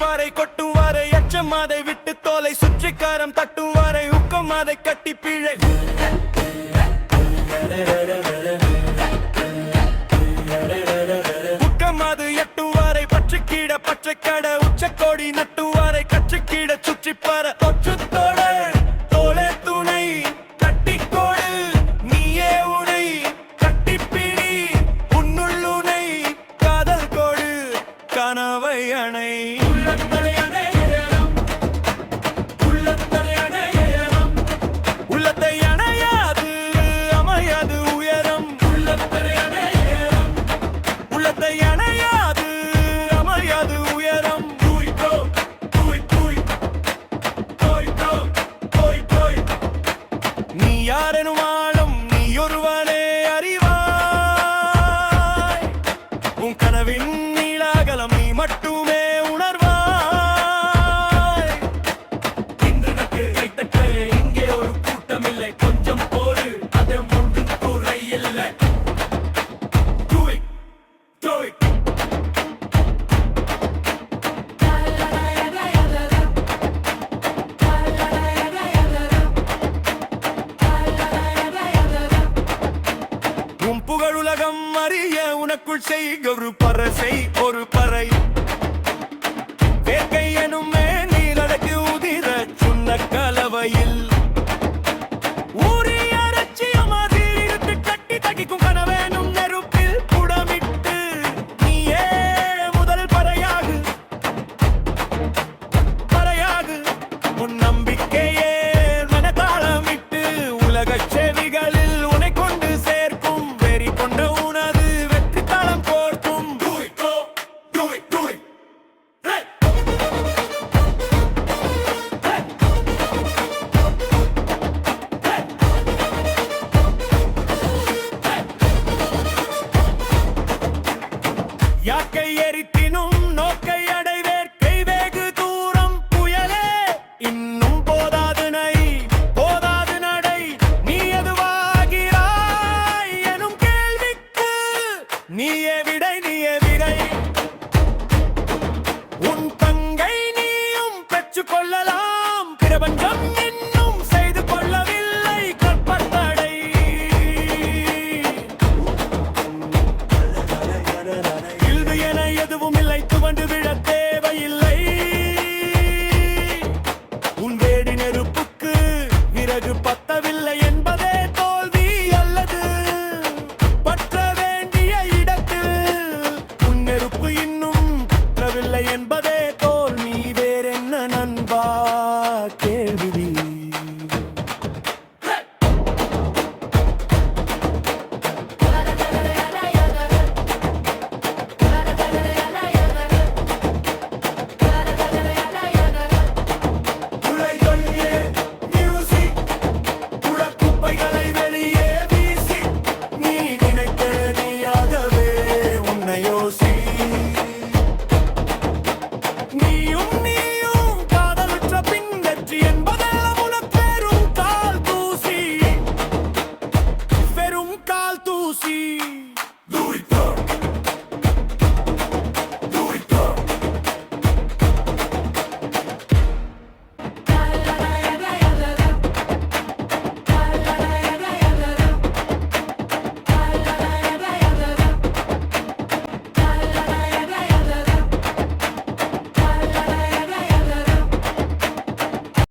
பாறை கொட்டும் வரை எச்சம் அதை விட்டு தோலை சுற்றிக்காரம் தட்டும் வரை உக்கம் அதை கட்டி பிழை. முக்கமாது எட்டு வாரை பச்சைக்கீட பச்சைக்கடை உச்சக்கோடி நட்டு வாரை கச்சைக்கீட சுற்றி பார தொற்றுத்தோட தோலே துணை கட்டிக்கோடு நீயே உனை கட்டிப்பிடி உன்னுள்ளுனை காதல் கோடு கனவை அணை. பரசை ஒரு பரசை ஒரு பறை. வேட்கை எனும் மேல் நீலடக்கு உதிர சுண்ண கலவையில் நீயே விடை நீயே விடை. உன் பங்கை நீயும் பெற்றுக்கொள்ளலாம். பிரபஞ்சம் See.